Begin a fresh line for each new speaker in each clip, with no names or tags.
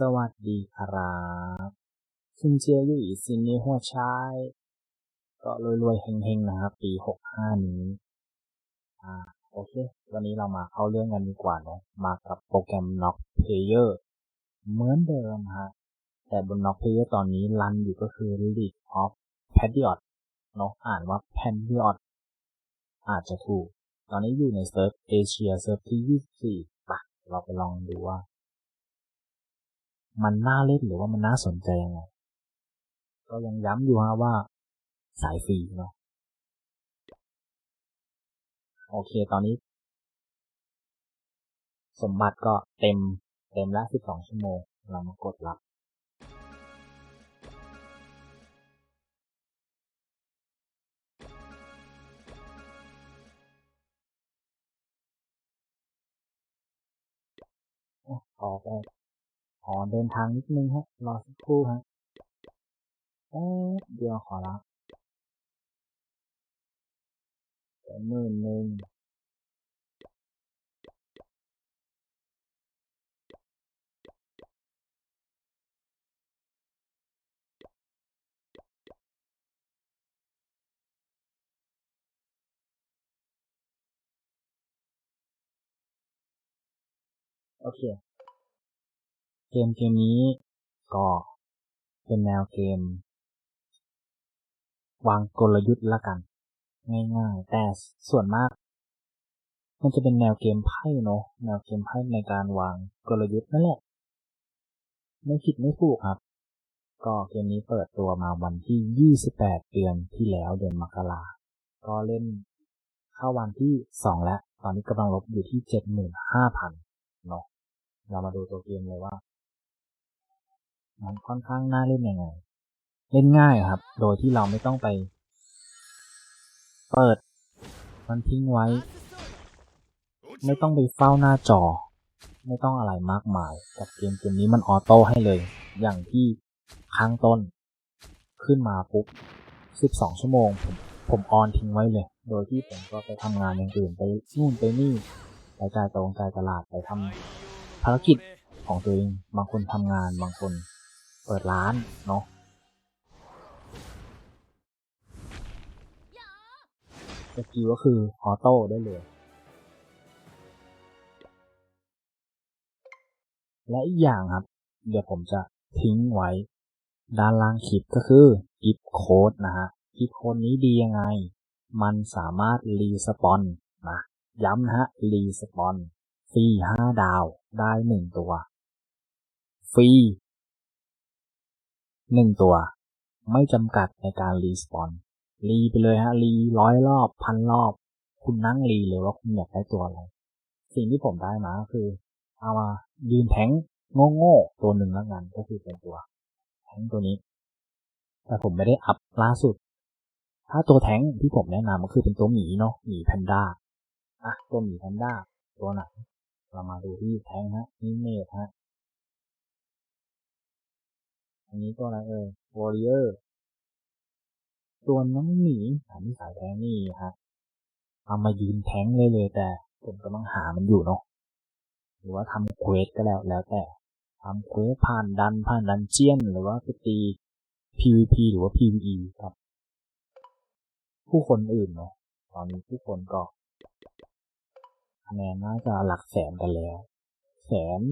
สวัสดีครับซินเจียยู่อีซินนี้หัวชายก็รวยๆเฮงๆนะครับ ปีหกห้านี้ อ่า โอเค วันนี้เรามาเข้าเรื่องกันดีกว่าเนาะมากับโปรแกรม Knock Player เหมือนเดิมฮะ แต่บน Knock Player ตอนนี้รันอยู่ก็คือ League of Patriot เนาะอ่านว่า Patriot อาจจะถูก ตอนนี้อยู่ในเซิร์ฟเอเชียเซิร์ฟที่24ปะเราไปลองดูว่า มันน่าเล่นหรือว่ามันน่าสนใจยังไงก็ยังย้ำอยู่ฮะว่าสายฟรีเนาะโอเคตอนนี้ สมบัติก็เต็มเต็มแล้ว12 ชั่วโมง เรามากดรับขอไป ขอเดินทางนิดนึงฮะ รอสักครู่ฮะแป๊บเดียวขอรับเป็นหมื่นหนึ่งโอเค เกมเกมนี้ก็เป็นแนวเกม วางกลยุทธ์ละกัน ง่ายๆ แต่ส่วนมาก มันจะเป็นแนวเกมไพ่เนาะแนวเกมไพ่ในการวางกลยุทธ์นั่นแหละ ไม่ผิดไม่ถูกครับ ก็เกมนี้เปิดตัวมาวันที่ 28 เดือนที่แล้วเดือนมกราก็เล่นเข้าวันที่ 2 แล้ว ตอนนี้กำลังลบอยู่ที่ 75,000เนาะเรามาดูตัวเกมเลยว่า มันค่อนข้างน่าเล่นยังไง เล่นง่ายครับ โดยที่เราไม่ต้องไป เปิด มันทิ้งไว้ ไม่ต้องไปเฝ้าหน้าจอ ไม่ต้องอะไรมากมายกับเกมเกมนี้มันออโต้ให้เลย อย่างที่ข้างต้น ขึ้นมาปุ๊บ 12 ชั่วโมง ผมผมออนทิ้งไว้เลย โดยที่ผมก็ไปทำงานอย่างอื่นไปนู่นไปนี่ไปจ่ายตรงจ่ายตลาดไปทำภารกิจของตัวเอง บางคนทำงาน บางคน เปิดร้านเนาะสกิลก็คือออโต้ได้เลย และอีกอย่างครับ เดี๋ยวผมจะทิ้งไว้ ด้านล่างคลิปก็คือกิฟโค้ดนะฮะกิฟโค้ดนี้ดียังไง มันสามารถรีสปอนนะย้ำนะฮะรีสปอนฟรีห้าดาวได้หนึ่งตัว ฟรี หนึ่งตัว ไม่จำกัดในการรีสปอนรีไปเลยฮะรีร้อยรอบพันรอบ คุณนั่งรีเลยว่าคุณอยากได้ตัวอะไร สิ่งที่ผมได้มาก็คือ เอามายืนแทงโง่ๆตัวหนึ่งแล้วกันก็คือเป็นตัวแทงตัวนี้ แต่ผมไม่ได้อัพล่าสุด ถ้าตัวแทงที่ผมแนะนำก็คือเป็นตัวหมีเนาะหมีแพนด้าอะตัวหมีแพนด้าตัวไหนเรามาดูที่แทงฮะนี่เมทฮะ อันนี้ตัวอะไรเอ่ยวอริเออร์ตัวน้องหมีอันนี้สายแทงนี่ฮะเอามายืนแทงเลยเลยแต่ผมก็ต้องหามันอยู่เนาะหรือว่าทำเควสก็แล้วแล้วแต่ทำเควสผ่านดันผ่านดันเจียน หรือว่าไปตี PVP หรือว่า PVE ครับ ผู้คนอื่นเนาะตอนนี้ผู้คนก็คะแนนน่าจะหลักแสนกันแล้ว แสน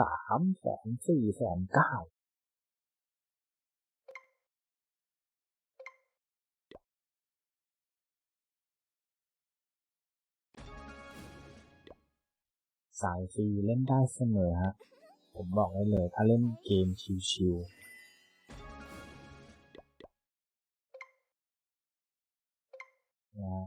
สามแสนสี่แสนเก้า สายฟรีเล่นได้เสมอฮะ ผมบอกได้เลยถ้าเล่นเกมชิวๆนะ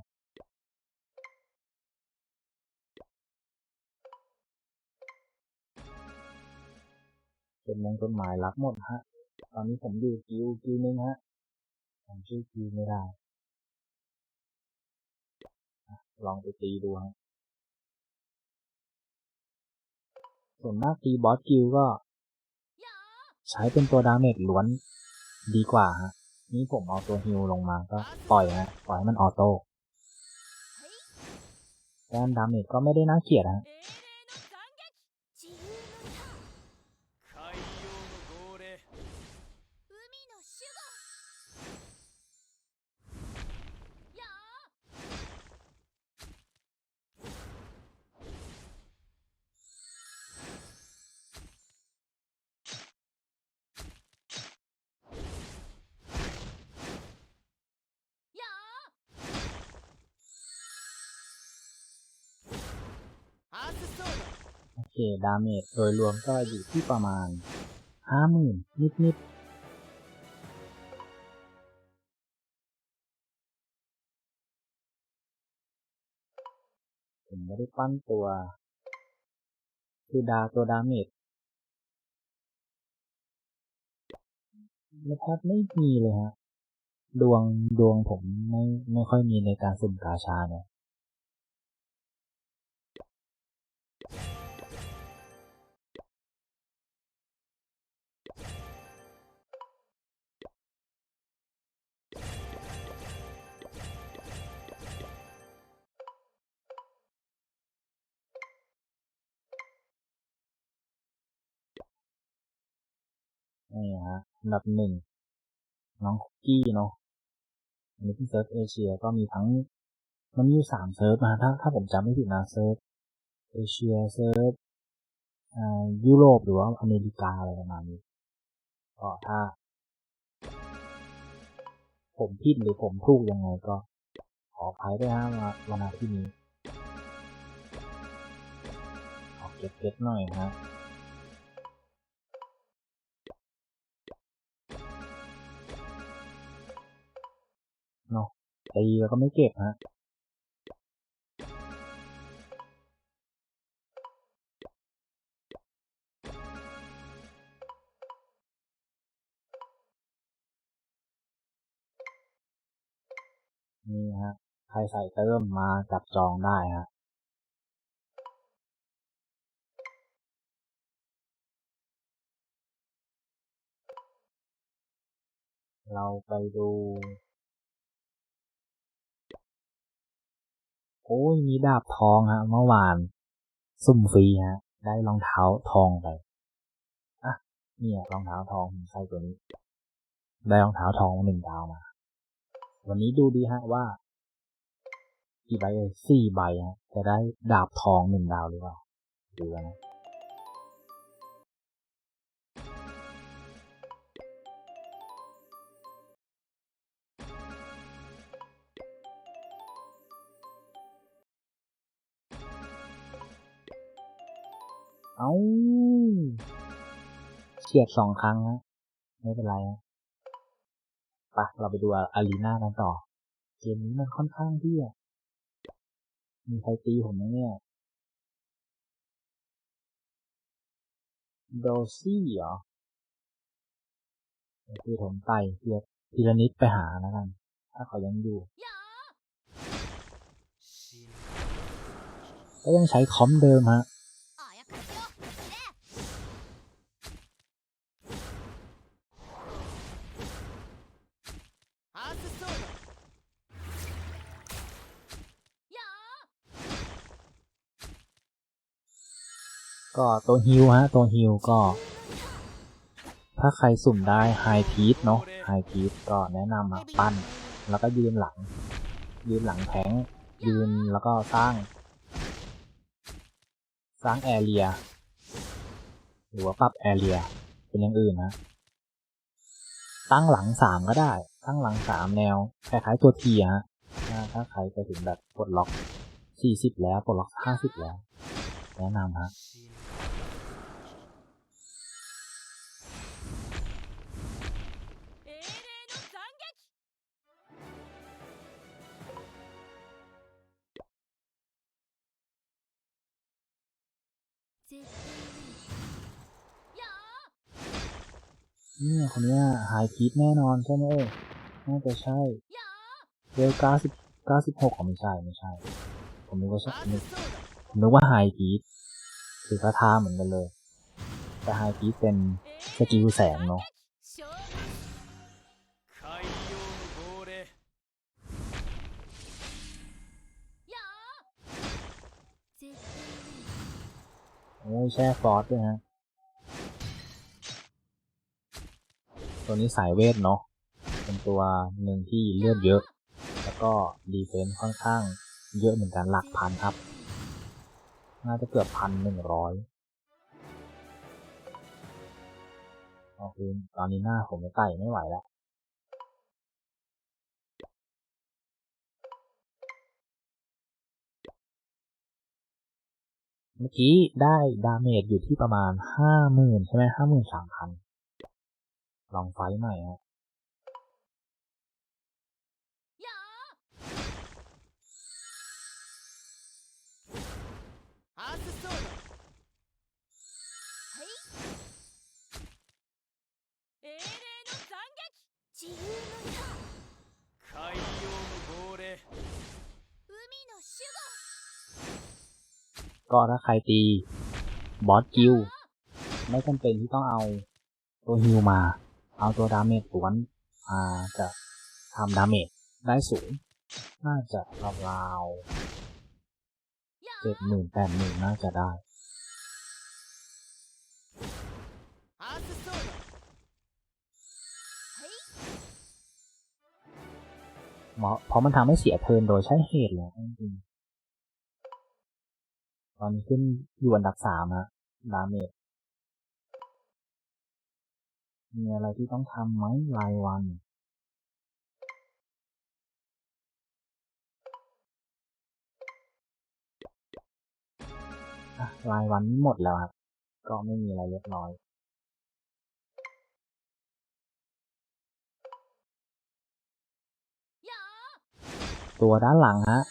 เป็นมงต้นไม้รับหมดฮะ ตอนนี้ผมอยู่กิวกิวนึงฮะ ผมชื่อกิวไม่ได้ ลองไปตีดูฮะ ส่วนมากตีบอสกิลก็ ใช้เป็นตัวดาเมจล้วนดีกว่าฮะ นี่ผมเอาตัวฮิลลงมาก็ปล่อยฮะปล่อยให้มันออโต้แต้มดาเมจก็ไม่ได้น่าเกลียดฮะ เคดาเมจโดยรวมก็อยู่ที่ประมาณห้าหมื่นนิด ๆผมไม่ได้ปั้นตัว คือดาตัวดาเมจไม่แทบไม่มีเลยฮะ ดวงดวงผมไม่ไม่ค่อยมีในการสุ่มกาชาเนี่ย นี่ฮะอันดับหนึ่งน้องคุกกี้เนาะอันนี้เป็นเซิร์ฟเอเชียก็มีทั้งมันมีสามเซิร์ฟนะถ้าถ้าผมจำไม่ผิดนะเซิร์ฟเอเชียเซิร์ฟอ่ายุโรปหรือว่าอเมริกาอะไรประมาณนี้ก็ถ้า ผมผิดหรือผมถูกยังไงก็ขออภัยด้วยนะมาวันอาที่นี้ขอเก็บเก็บหน่อยฮะ ตีแล้วก็ไม่เก็บฮะนี่ฮะ ใครใส่เติมมาจับจองได้ฮะเราไปดู อ้ยมีดาบทองฮะเมื่อวาน ซุ่มฟรีฮะ ได้รองเท้าทองไปอะเนี่ยรองเท้าทองใช่ตัวนี้ ได้รองเท้าทองหนึ่งดาวมา วันนี้ดูดีฮะว่ากี่ใบสี่ใบฮะจะได้ดาบทองหนึ่งดาวหรือเปล่าดูกันนะ เอาเฉียดสองครั้งฮะไม่เป็นไรฮะไปะเราไปดูอารีนากันต่อ เกมนี้มันค่อนข้างที่จะมีใครตีผมไหมเนี่ยโดซี่เหรอคือผมไต่ทีละทีละนิดไปหาแล้วกัน ถ้าเขายังอยู่ ก็ยังใช้คอมเดิมฮะ ก็ตัวฮิวฮะตัวฮิวก็ ถ้าใครสุ่มได้ไฮพีทเนาะไฮพีทก็แนะนำมาปั้น แล้วก็ยืนหลัง ยืนหลังแทงยืนแล้วก็สร้าง สร้างแอเรียหรือว่าปรับแอเรียเป็นอย่างอื่นนะ ตั้งหลังสามก็ได้ ตั้งหลังสามแนวคล้ายๆตัวทีฮะถ้าถ้าใครไปถึงแบบปลดล็อกสี่สิบแล้วปลดล็อกห้าสิบแล้ว แนะนำฮะ เนี่ยคนนี้ยหายคิดแน่นอนใช่ไหมเอ่น่าจะใช่เดลก้าสิบเก้าสิบหกไม่ใช่ไม่ใช่ ผมนึกว่าใช่นึกผมนึกว่าไฮกีดคือพระธาเหมือนกันเลย แต่ไฮกีดเป็นสกิลแสงเนาะโอ้ยแช่ฟอสด้วยฮะ ตัวนี้สายเวทเนาะเป็นตัวหนึ่งที่เลือดเยอะ แล้วก็ดีเฟนส์ค่อนข้างเยอะเหมือนกันหลักพันครับ น่าจะเกือบพันหนึ่งร้อยโอเคตอนนี้หน้าผมจะไต่ไม่ไหวแล้วนมื่อกี้ได้ดาเมจอยู่ที่ประมาณห้าหมื่นใช่ไหมห้าหมื่นสามพัน ลองไฟใหม่ฮะ
自
ก็ถ้าใครตีบอสกิล ไม่จำเป็นที่ต้องเอาตัวฮิวมา เอาตัวดาเมจล้วนมาจะทำดาเมจได้สูง น่าจะราวๆเจ็ดหมื่นแปดหมื่นน่าจะได้เพราะมันทำให้เสียเพลินโดยใช้เหตุแล้วจริงตอนขึ้นยู่อันดับสามนะดาเมจ มีอะไรที่ต้องทำไหมรายวัน รายวันนี้หมดแล้วครับ ก็ไม่มีอะไรเรียบร้อย ตัวด้านหลังฮะ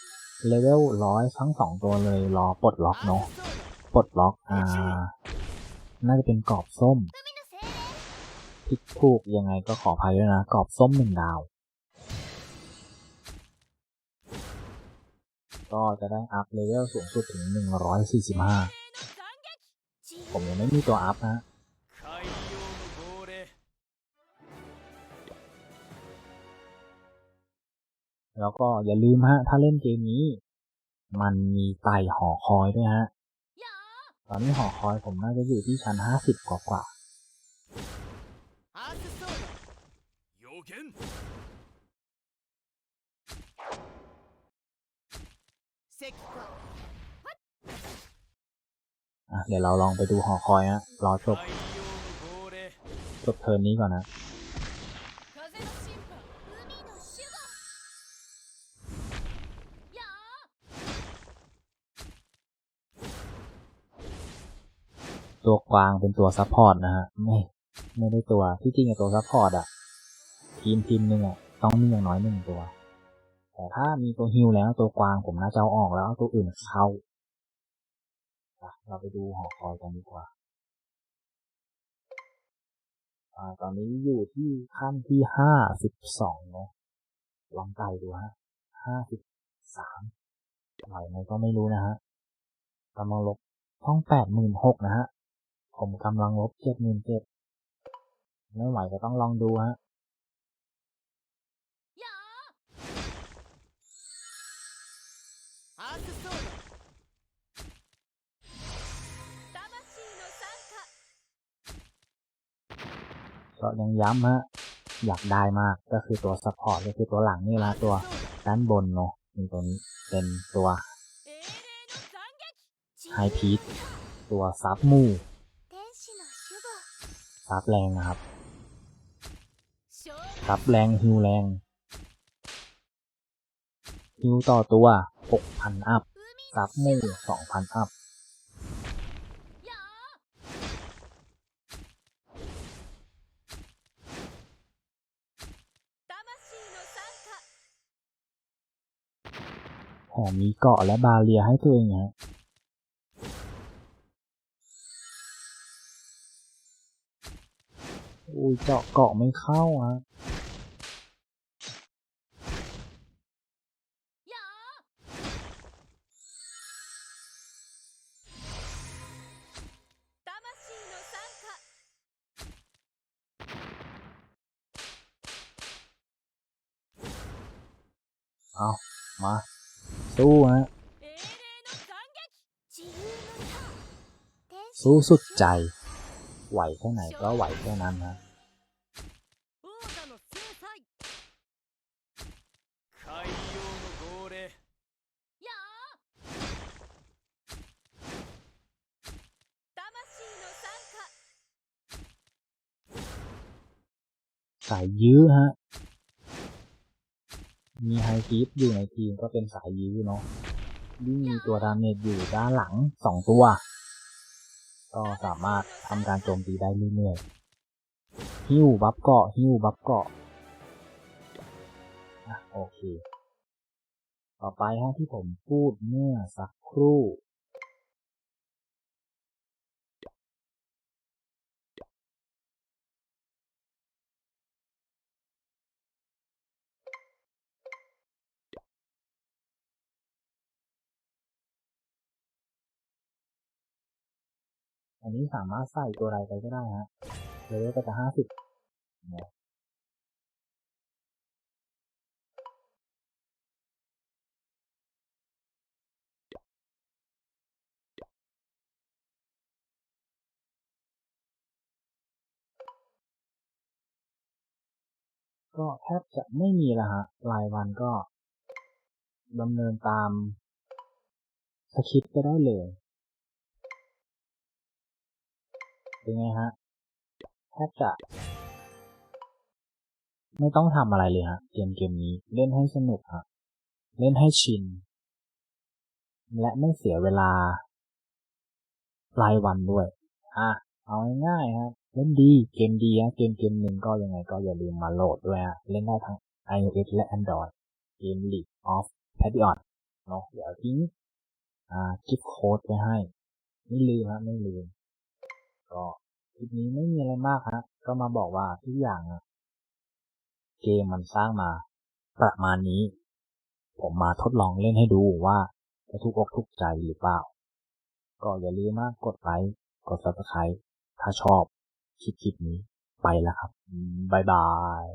เลเวลร้อยทั้งสองตัวเลยรอปลดล็อกเนาะ ปลดล็อก อ่า น่าจะเป็นกรอบส้ม ผิดถูกยังไงก็ขออภัยด้วยนะกรอบส้มหนึ่งดาว ก็จะได้อัพเลเวลสูงสุดถึง 145 ผมยังไม่มีตัวอัพนะแล้วก็อย่าลืมฮะ ถ้าเล่นเกมนี้ มันมีไต่หอคอยด้วยฮะ ตอนนี้หอคอยผมน่าจะอยู่ที่ชั้นห้าสิบกว่า เดี๋ยวเราลองไปดูหอคอยนะรอจบจบเทิร์นนี้ก่อนนะตัวกวางเป็นตัวซัพพอร์ตนะฮะไม่ไม่ได้ตัวที่จริงอะตัวซัพพอร์ตอะทีมทีมหนึ่งอะต้องมีอย่างน้อยหนึ่งตัว แต่ถ้ามีตัวฮิลแล้วตัวกวางผมน่าจะเอาออกแล้วตัวอื่นเข้า เราไปดูหอคอยกันดีกว่าอ่าตอนนี้อยู่ที่ขั้นที่ห้าสิบสองเนาะลองไต่ดูฮะห้าสิบสามไหวไหมก็ไม่รู้นะฮะกำลังลบช่องแปดหมื่นหกนะฮะ ผมกำลังลบเจ็ดหมื่นเจ็ดไม่ไหวก็ต้องลองดูฮะ ยังย้ำฮะ อยากได้มากก็คือตัวซัพพอร์ตก็คือตัวหลังนี่ละตัวด้านบนเนาะมีตัวนี้เป็นตัวไฮพีทตัวซับมูซับแรงนะครับซับแรงฮิวแรงฮิวต่อตัว 6,000 อัพซับมู2,000 อัพ โหมีเกาะและบาเรียให้ตัวเองฮะอุ้ยเจาะเกาะไม่เข้าอะเอามา สู้ฮะสู้สุดใจ ไหวแค่ไหนก็ไหวแค่นั้นฮะสายยื้อฮะ มีไฮคีฟอยู่ในทีมก็เป็นสายยื้อเนาะที่มีตัวดาเมจอยู่ด้านหลังสองตัว ก็สามารถทำการโจมตีได้เรื่อยๆฮิวบัฟเกาะฮิวบัฟเกาะอะโอเค ต่อไปฮะที่ผมพูดเมื่อสักครู่ อันนี้สามารถใส่ตัวใดไปก็ได้ฮะเลเวลก็จะห้าสิบก็แทบจะไม่มีละฮะรายวันก็ดำเนินตามสคริปต์ก็ได้เลย เป็นไงฮะแทบจะไม่ต้องทำอะไรเลยฮะเกมเกมนี้เล่นให้สนุกฮะเล่นให้ชิน และไม่เสียเวลารายวันด้วย อะ เอาง่ายๆครับ เล่นดี เกมดีฮะเกมเกมหนึ่งก็ยังไงก็อย่าลืมมาโหลดด้วยฮะ เล่นได้ทั้ง iOS และ Android เกม League of Patriot เนาะเดี๋ยวทิ้ง อ่ากิฟต์โค้ดไว้ให้ ไม่ลืมฮะไม่ลืม ก็คลิปนี้ไม่มีอะไรมากฮะก็มาบอกว่าทุกอย่างอะเกมมันสร้างมา ประมาณนี้ ผมมาทดลองเล่นให้ดูว่าจะทุกอกทุกใจหรือเปล่า ก็อย่าลืมมากกดไลค์กด subscribe ถ้าชอบคลิปคลิปนี้ไปแล้วครับบายบาย